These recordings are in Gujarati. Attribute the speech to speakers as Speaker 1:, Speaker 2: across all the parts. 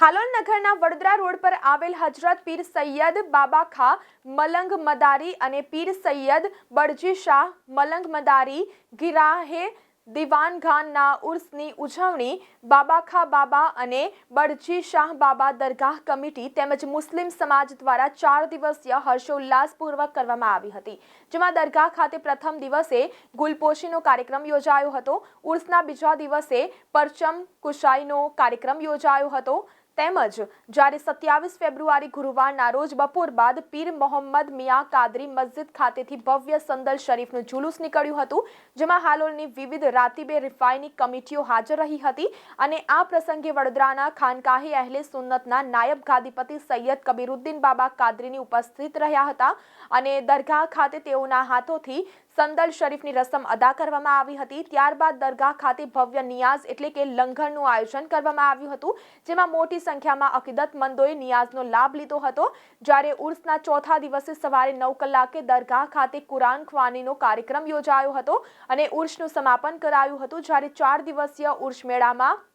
Speaker 1: હાલોલ નગરના વડોદરા રોડ પર આવેલ હજરત પીર સૈયદ બાબા ખા મલંગ મદારી અને પીર સૈયદ બળજી શાહ મલંગ મદારી, ગિરાહે દિવાન ખાનના ઉર્સની ઉજવણી બાબાખા બાબા અને બળજી શાહ બાબા દરગાહ કમિટી તેમજ મુસ્લિમ સમાજ દ્વારા ચાર દિવસીય હર્ષોલ્લાસપૂર્વક કરવામાં આવી હતી. જેમાં દરગાહ ખાતે પ્રથમ દિવસે ગુલપોશીનો કાર્યક્રમ યોજાયો હતો. ઉર્સના બીજા દિવસે પરચમ કુશાઈનો કાર્યક્રમ યોજાયો હતો. તેમજ જ્યારે સત્યાવીસ ફેબ્રુઆરી ગુરુવારના રોજ બપોર બાદ પીર મોહમ્મદ મિયા કાદરી મસ્જિદ ખાતેથી ભવ્ય સંદલ શરીફનું જુલુસ નીકળ્યું હતું, જેમાં હાલોલની વિવિધ રાતીબે રિફાઈની કમિટીઓ હાજર રહી હતી અને આ પ્રસંગે વડોદરાના ખાનકાહી અહેલે સુન્નતના નાયબ ગાદીપતિ સૈયદ કબીરુદ્દીન બાબા કાદરીની ઉપસ્થિત રહ્યા હતા અને દરગાહ ખાતે તેઓના હાથોથી સંદલ શરીફની રસમ અદા કરવામાં આવી હતી. ત્યારબાદ દરગાહ ખાતે ભવ્ય નિયાઝ એટલે કે લંગરનું આયોજન કરવામાં આવ્યું હતું, જેમાં મોટી સંખ્યામાં અકીદતમંદોએ નિયાઝનો લાભ લીધો હતો. જ્યારે ઉર્સના ચોથા દિવસે સવારે નવ કલાકે દરગાહ ખાતે કુરાન ખ્વાનીનો કાર્યક્રમ યોજાયો હતો અને ઉર્સનું સમાપન કરાયું હતું. જ્યારે ચાર દિવસીય ઉર્સ મેળામાં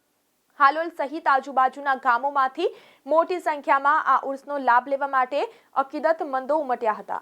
Speaker 1: હાલોલ સહિત આજુબાજુના ગામોમાંથી મોટી સંખ્યામાં આ ઉર્સનો લાભ લેવા માટે અકીદતમંદો ઉમટ્યા હતા.